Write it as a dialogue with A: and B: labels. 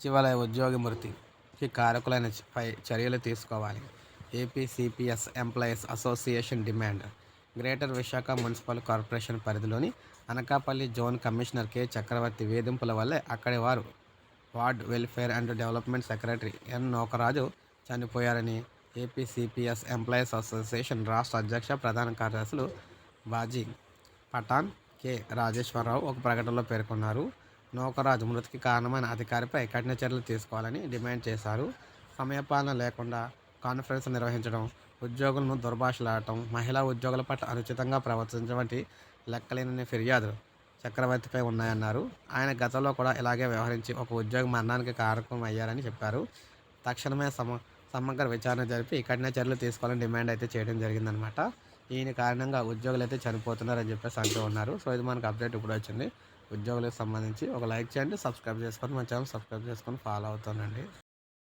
A: సచివాలయ ఉద్యోగి మృతికి కారకులైన పై చర్యలు తీసుకోవాలి. APCPS employees association demand. Greater Visakha municipal corporation పరిధిలోని Anakapalli zone commissioner K. Chakravarthi వేధింపుల వల్లే అక్కడి వారు ward welfare and development secretary N. Nokaraju చనిపోయారని ఏపీసీపీఎస్ ఎంప్లాయీస్ అసోసియేషన్ రాష్ట్ర అధ్యక్ష ప్రధాన కార్యదర్శులు బాజీ పఠాన్ కె. రాజేశ్వరరావు ఒక ప్రకటనలో పేర్కొన్నారు. నౌకరాజు మృతికి కారణమైన అధికారిపై కఠిన చర్యలు తీసుకోవాలని డిమాండ్ చేశారు. సమయపాలన లేకుండా కాన్ఫరెన్స్ నిర్వహించడం ఉద్యోగులను దుర్భాషలాడటం మహిళా ఉద్యోగుల పట్ల అనుచితంగా ప్రవర్తించడం వంటి లెక్కలేనని ఫిర్యాదులు చక్రవర్తిపై ఉన్నాయన్నారు. ఆయన గతంలో కూడా ఇలాగే వ్యవహరించి ఒక ఉద్యోగి మరణానికి కారకం అయ్యారని చెప్పారు. తక్షణమే సమ సమగ్ర విచారణ జరిపి కఠిన చర్యలు తీసుకోవాలని డిమాండ్ అయితే చేయడం జరిగిందనమాట ఈయన కారణంగా ఉద్యోగులు అయితే చనిపోతున్నారని చెప్పేసి అంటూ ఉన్నారు. సో ఇది మనకు అప్డేట్ ఇప్పుడు వచ్చింది. ఉద్యోగులకు సంబంధించి ఒక లైక్ చేయండి సబ్స్క్రైబ్ చేసుకొని మన ఛానల్ సబ్స్క్రైబ్ చేసుకొని ఫాలో అవుతానండి.